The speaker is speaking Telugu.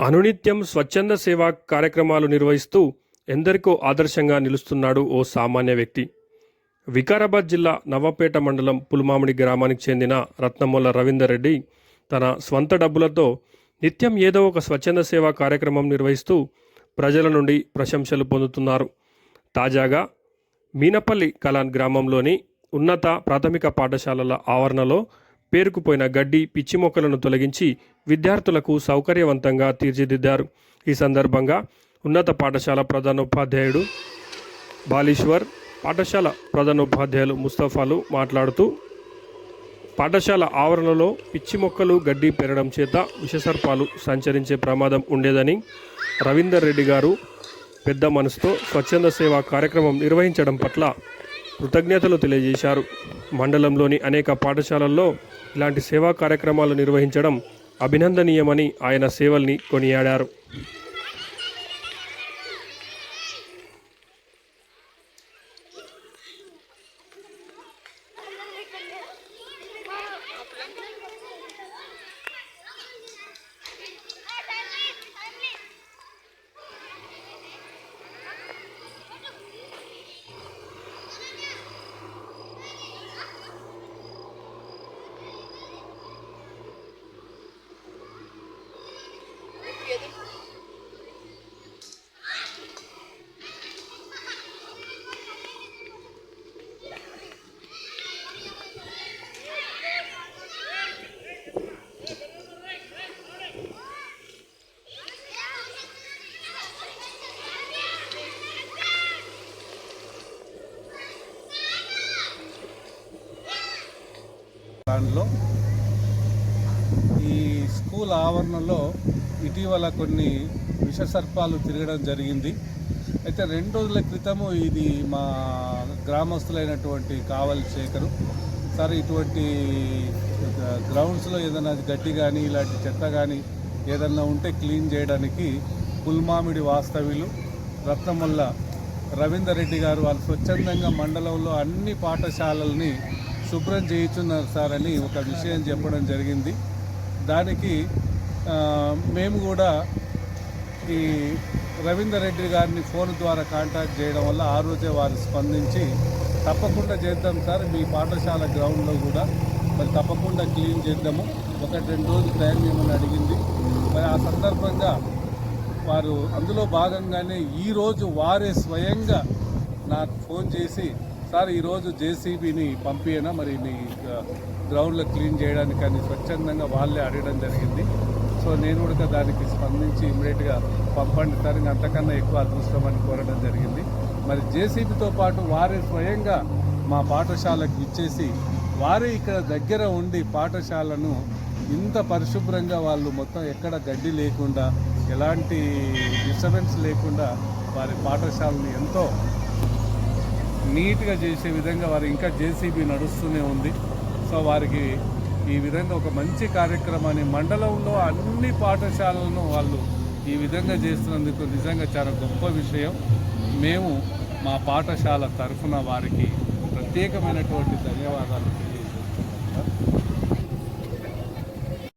అనునిత్యం స్వచ్ఛంద సేవా కార్యక్రమాలు నిర్వహిస్తూ ఎందరికో ఆదర్శంగా నిలుస్తున్నాడు ఓ సామాన్య వ్యక్తి. వికారాబాద్ జిల్లా నవ్వపేట మండలం పుల్మామిడి గ్రామానికి చెందిన రత్నమొల్ల రవీందర్ రెడ్డి తన స్వంత డబ్బులతో నిత్యం ఏదో ఒక స్వచ్ఛంద సేవా కార్యక్రమం నిర్వహిస్తూ ప్రజల నుండి ప్రశంసలు పొందుతున్నారు. తాజాగా మీనపల్లి కలాన్ గ్రామంలోని ఉన్నత ప్రాథమిక పాఠశాలల ఆవరణలో పేరుకుపోయిన గడ్డి పిచ్చి మొక్కలను తొలగించి విద్యార్థులకు సౌకర్యవంతంగా తీర్చిదిద్దారు. ఈ సందర్భంగా ఉన్నత పాఠశాల ప్రధానోపాధ్యాయుడు బాలీశ్వర్ పాఠశాల ప్రధానోపాధ్యాయులు ముస్తఫాలు మాట్లాడుతూ పాఠశాల ఆవరణలో పిచ్చి మొక్కలు గడ్డి పెరగడం చేత విషసర్పాలు సంచరించే ప్రమాదం ఉండేదని రవీందర్ రెడ్డి గారు పెద్ద మనసుతో స్వచ్ఛంద సేవా కార్యక్రమం నిర్వహించడం పట్ల కృతజ్ఞతలు తెలియజేశారు. మండలంలోని అనేక పాఠశాలల్లో ఇలాంటి సేవా కార్యక్రమాలు నిర్వహించడం అభినందనీయమని ఆయన సేవల్ని కొనియాడారు. దాంట్లో ఈ స్కూల్ ఆవరణలో ఇటీవల కొన్ని విషసర్పాలు తిరగడం జరిగింది. అయితే రెండు రోజుల క్రితము ఇది మా గ్రామస్తులైనటువంటి కావలి శేఖరు. సార్ ఇటువంటి గ్రౌండ్స్లో ఏదైనా గడ్డి కానీ ఇలాంటి చెత్త కానీ ఏదన్నా ఉంటే క్లీన్ చేయడానికి పుల్మామిడి వాస్తవ్యులు రత్నముల్ల రవీందర్ రెడ్డి గారు వాళ్ళు స్వచ్ఛందంగా మండలంలో అన్ని పాఠశాలల్ని శుభ్రం చేయించున్నారు సార్ అని ఒక విషయం చెప్పడం జరిగింది. దానికి మేము కూడా ఈ రవీందర్ రెడ్డి గారిని ఫోన్ ద్వారా కాంటాక్ట్ చేయడం వల్ల ఆ రోజే వారు స్పందించి తప్పకుండా చేద్దాం సార్ మీ పాఠశాల గ్రౌండ్లో కూడా మరి తప్పకుండా క్లీన్ చేద్దాము. ఒకటి రెండు రోజులు టైం ఏమని అడిగింది. మరి ఆ సందర్భంగా వారు అందులో భాగంగానే ఈరోజు వారే స్వయంగా నాకు ఫోన్ చేసి సార్ ఈరోజు జేసీబీని పంపియనా? మరి మీ గ్రౌండ్లో క్లీన్ చేయడానికి అని స్వచ్ఛందంగా వాళ్ళే అడగడం జరిగింది. సో నేను కూడా దానికి స్పందించి ఇమ్మీడియట్గా పంపండి సార్. ఇంకా అంతకన్నా ఎక్కువ అదృష్టం అని కోరడం జరిగింది. మరి జేసీబీతో పాటు వారే స్వయంగా మా పాఠశాలకు ఇచ్చేసి వారే ఇక్కడ దగ్గర ఉండి పాఠశాలను ఇంత పరిశుభ్రంగా వాళ్ళు మొత్తం ఎక్కడ గడ్డి లేకుండా ఎలాంటి డిస్టర్బెన్స్ లేకుండా వారి పాఠశాలని ఎంతో నీట్గా చేసే విధంగా వారు ఇంకా జేసీబీ నడుస్తూనే ఉంది. సో వారికి ఈ విధంగా ఒక మంచి కార్యక్రమాన్ని మండలంలో అన్ని పాఠశాలలను వాళ్ళు ఈ విధంగా చేస్తున్నందుకు నిజంగా చాలా గొప్ప విషయం. మేము మా పాఠశాల తరఫున వారికి ప్రత్యేకమైనటువంటి ధన్యవాదాలు తెలియజేస్తున్నాం.